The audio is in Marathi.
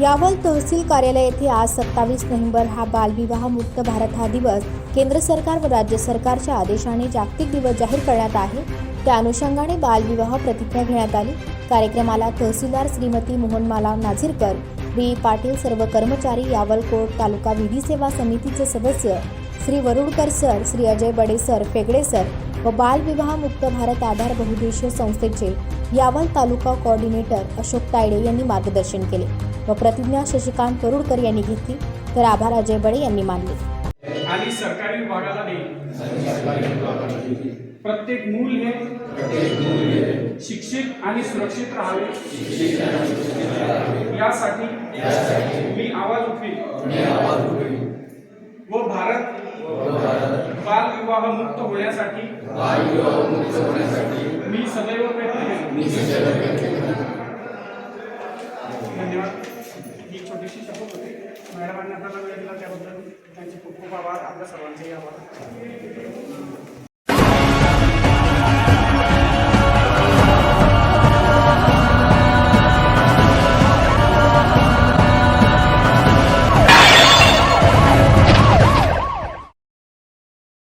यावल तहसील कार्यालय येथे आज सत्तावीस नोव्हेंबर हा बालविवाह मुक्त भारत हा दिवस केंद्र सरकार व राज्य सरकारच्या आदेशाने जागतिक दिवस जाहीर करण्यात आहे. त्या अनुषंगाने बालविवाह प्रतिज्ञा घेण्यात आली. कार्यक्रमाला तहसीलदार श्रीमती मोहनमाला नाझिरकर बी. पाटील सर्व कर्मचारी यावल कोर्ट तालुका विधी सेवा समितीचे सदस्य Shri Varudkar sir Shri Ajay Bade sir Phegde sir व बालविवाह मुक्त भारत आधार बहुउद्देशीय संस्थेचे यावल तालुका कोऑर्डिनेटर अशोक तायडे यांनी मार्गदर्शन केले व प्रतिज्ञा शशिकांत वरुडकर यांनी घेतली. तर आभार अजय बडे यांनी मानले. आणि सरकारी विभागाला प्रत्येक मूल हे शिक्षित आणि सुरक्षित राहावे. यासाठी मी आवाज उठवीन. व भारत बालविवाह मुक्त होण्यासाठी मी सदैव प्रयत्न धन्यवाद. ही छोटीशी शपथ होती. मॅडमांनी आपल्याला वेळ दिला त्याबद्दल त्यांचे खूप खूप आभार. आपल्या सर्वांचेही आभार.